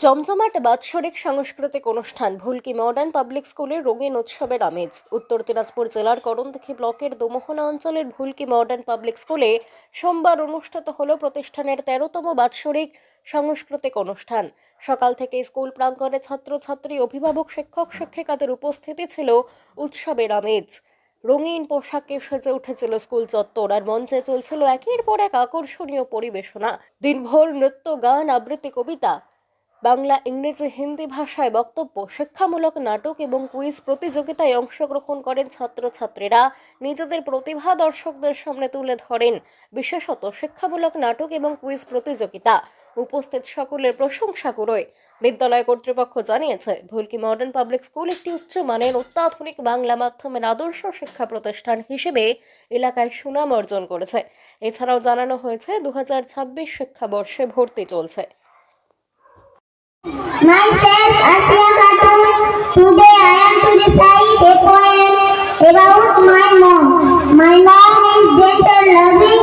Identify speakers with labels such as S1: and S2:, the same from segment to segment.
S1: জমজমাট বাৎসরিক সাংস্কৃতিক অনুষ্ঠান ভুলকি মডার্ন পাবলিক স্কুলের রঙিন উৎসবের আমেজ। উত্তর দিনাজপুর জেলার করণদিঘি ব্লকের দোমোহনা অঞ্চলের ভুলকি মডার্ন পাবলিক স্কুলে সোমবার অনুষ্ঠিত হল প্রতিষ্ঠানের তেরোতম বাৎসরিক সাংস্কৃতিক অনুষ্ঠান। সকাল থেকে স্কুল প্রাঙ্গণে ছাত্রছাত্রী, অভিভাবক, শিক্ষক, শিক্ষিকাদের উপস্থিতি ছিল উৎসবের আমেজ। রঙিন পোশাকে সেজে উঠেছিল স্কুল চত্বর আর মঞ্চে চলছিল একের পর এক আকর্ষণীয় পরিবেশনা। দিনভর নৃত্য, গান, আবৃত্তি, কবিতা বাংলা, ইংরেজি, হিন্দি ভাষায় বক্তব্য, শিক্ষামূলক নাটক এবং কুইজ প্রতিযোগিতায় অংশগ্রহণ করেন ছাত্রছাত্রীরা। নিজেদের প্রতিভা দর্শকদের সামনে তুলে ধরেন। বিশেষত শিক্ষামূলক নাটক এবং কুইজ প্রতিযোগিতা। উপস্থিত সকলের প্রশংসা করে বিদ্যালয় কর্তৃপক্ষ জানিয়েছে, ভুলকি মডার্ন পাবলিক স্কুল একটি উচ্চমানের অত্যাধুনিক বাংলা মাধ্যমের আদর্শ শিক্ষা প্রতিষ্ঠান হিসেবে এলাকায় সুনাম অর্জন করেছে। এছাড়াও জানানো হয়েছে দু হাজার ছাব্বিশ শিক্ষাবর্ষে ভর্তি চলছে।
S2: Myself, Asya Khatun. Today I am to recite a poem about my mom. My mom is gentle, loving,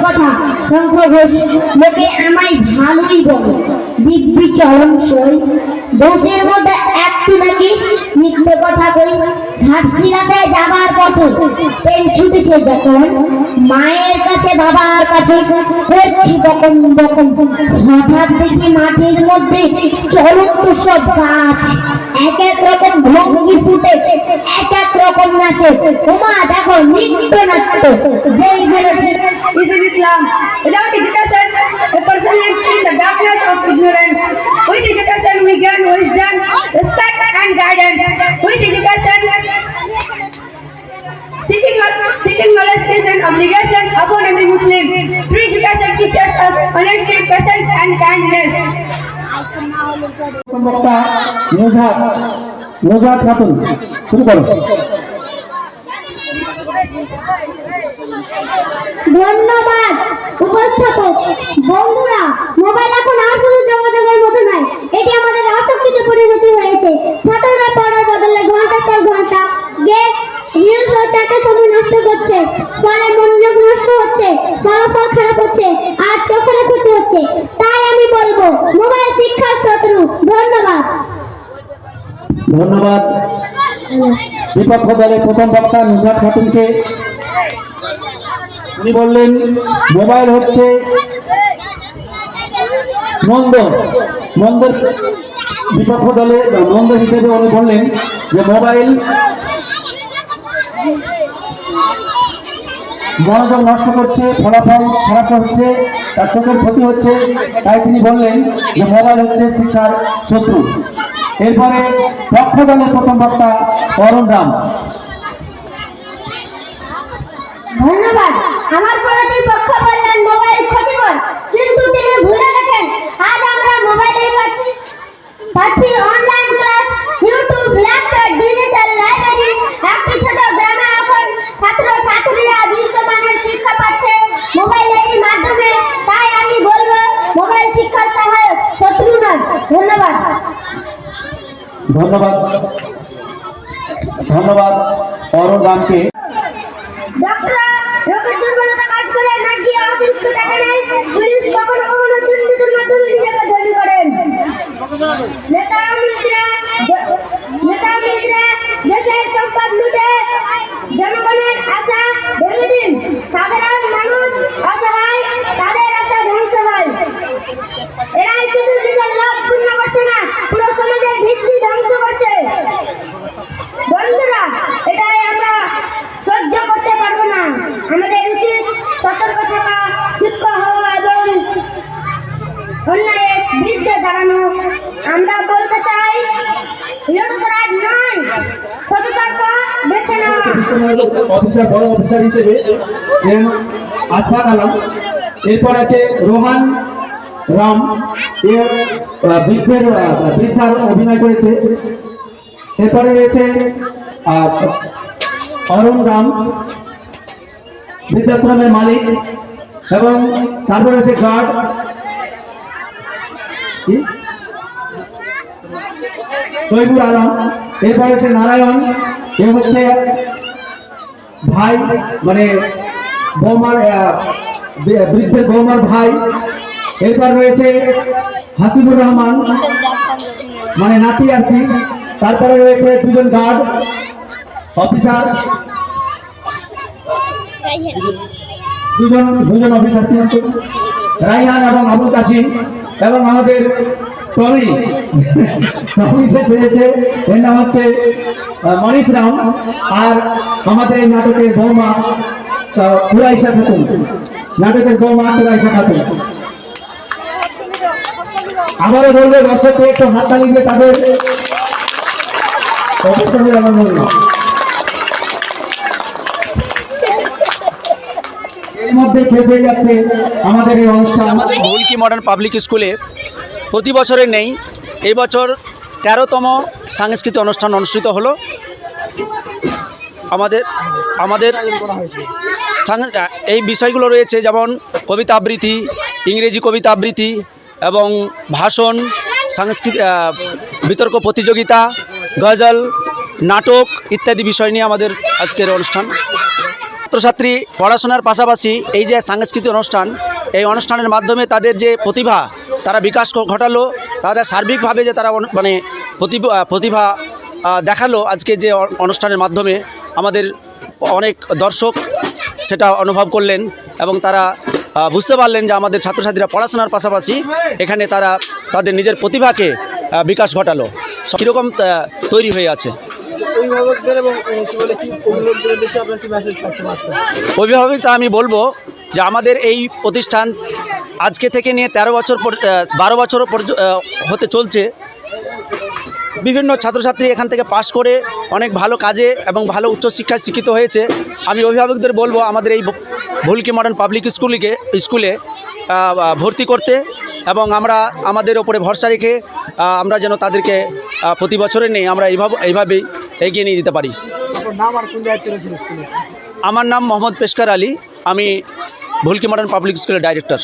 S3: কথা। শঙ্খ ঘোষ, লোকে আমায় ভালোই বলে। দিব্যি চরণ সই। দোষের মধ্যে একটু নাকি মিথ্যে কথা কই? ঘাটশিলাতে যাবার পথে ট্রেন ছুটেছে যখন মায়ের কাছে বাবার কাছে করছি বকম বকম হঠাৎ দেখি মাটির মধ্যে চলন্ত সব গাছ এক এক রকম ভঙ্গি ফুটে এক এক রকম নাচে ওমা দেখো নৃত্য যেই বলেছে
S4: is in Islam. Without education, a person lives in the darkness of ignorance. With education, we gain wisdom, respect, and guidance. With education, seeking, seeking knowledge is an obligation upon every Muslim. True education teaches us honesty, patience, and kindness.
S5: বক্তা নৌজাদ নৌজাদ খাতুন শুরু করো
S2: ধন্যবাদ উপস্থাপক বন্ধুরা হচ্ছে, আর চোখের ক্ষতি হচ্ছে। তাই আমি বলব, মোবাইল শিক্ষার শত্রু, ধন্যবাদ।
S5: ধন্যবাদ। বিপক্ষ দলের প্রথম বক্তা নুজাদ খাতুনকে। উনি বললেন, মোবাইল হচ্ছে মন্দ মন্দ বিপক্ষ দলে মন্দ হিসেবে উনি বললেন যে, মোবাইল মনোযোগ নষ্ট করছে, ফলাফল খারাপ হচ্ছে, তার চোখের ক্ষতি হচ্ছে, তাই তিনি বললেন যে মোবাইল হচ্ছে শিক্ষার শত্রু। এরপরে পক্ষ দলের প্রথম বক্তা অরুণ রাম।
S2: ধন্যবাদ। আমার প্রতি পক্ষ বললেন, মোবাইল ক্ষতিকর। কিন্তু তিনি ভুলে গেছেন, আজ আমরা পাচ্ছি পাচ্ছি online class YouTube laptop digital library একটি ছোট গ্রামে এখন ছাত্র ছাত্রীরা বিশ্বমানের শিক্ষা পাচ্ছে মোবাইলের মাধ্যমে তাই আমি বলব মোবাইল শিক্ষার সহায়ক শত্রু নয় ধন্যবাদ
S5: ধন্যবাদ ধন্যবাদ অরুণ রামকে
S2: নেওয়া
S5: অফিসার, বড় অফিসার হিসেবে এম আশফাক আলম। এরপর আছে রোহান রাম। বৃদ্ধের অভিনয় করেছে। এরপরে রয়েছে অরুণ রাম, বৃদ্ধাশ্রমের মালিক। এবং তারপরে রয়েছে গার্ড।
S6: শহীদুল আলম। এরপর হচ্ছে নারায়ণ। এ হচ্ছে ভাই মানে বৌমার বৃদ্ধের বৌমার ভাই। এরপর রয়েছে হাসিবুর রহমান মানে নাতি আর কি। তারপরে রয়েছে দুজন গার্ড, অফিসার। দুজন দুজন অফিসার কিন্তু। রাইহান এবং আবুল কাসিম এবং আমাদের টমি টমি যে পেয়েছে এর নাম হচ্ছে মনীষ রাম আর আমাদের এই নাটকের বৌমা কুরাইশা খাতুন। নাটকের বৌমা কুরাইশা খাতুন। আবারও বলব, দর্শককে একটু হাততালি দিয়ে তাদের এর মধ্যে শেষ যাচ্ছে আমাদের এই অনুষ্ঠান।
S5: ভুলকি মডার্ন পাবলিক স্কুলে প্রতি বছরে নেই। এই বছর তেরোতম সাংস্কৃতিক অনুষ্ঠান অনুষ্ঠিত হলো। আমাদের আমাদের এই বিষয়গুলো রয়েছে, যেমন কবিতা আবৃত্তি, ইংরেজি কবিতা আবৃত্তি এবং ভাষণ সাংস্কৃতিক বিতর্ক প্রতিযোগিতা, গজল, নাটক ইত্যাদি বিষয় নিয়ে আমাদের আজকের অনুষ্ঠান। ছাত্রছাত্রী পড়াশোনার পাশাপাশি এই যে সাংস্কৃতিক অনুষ্ঠান, এই অনুষ্ঠানের মাধ্যমে তাদের যে প্রতিভা তারা বিকাশ ঘটালো তারা সার্বিকভাবে যে তারা মানে প্রতিভা প্রতিভা দেখাল আজকে যে অনুষ্ঠানের মাধ্যমে আমাদের অনেক দর্শক সেটা অনুভব করলেন এবং তারা বুঝতে পারলেন যে আমাদের ছাত্রছাত্রীরা পড়াশোনার পাশাপাশি এখানে তারা তাদের নিজের প্রতিভাকে বিকাশ ঘটালো। কীরকম তৈরি হয়ে আছে?
S7: অভিভাবকদের
S5: আমি বলব যে আমাদের এই প্রতিষ্ঠান আজকে থেকে নিয়ে তেরো বছর পর- বারো বছর পর্য- হতে চলছে। বিভিন্ন ছাত্রছাত্রী এখান থেকে পাশ করে অনেক ভালো কাজে এবং ভালো উচ্চশিক্ষায় শিক্ষিত হয়েছে। আমি অভিভাবকদের বলব আমাদের এই ভুলকি মডার্ন পাবলিক স্কুলকে স্কুলে ভর্তি করতে এবং আমরা আমাদের ওপরে ভরসা রেখে আমরা যেন তাদেরকে প্রতি বছরে নেই আমরা এইভাবে এইভাবেই এগিয়ে নিয়ে যেতে পারি। আমার নাম মোহাম্মদ পেশকার আলী। আমি ভুলকি মডার্ন পাবলিক স্কুলের ডাইরেক্টর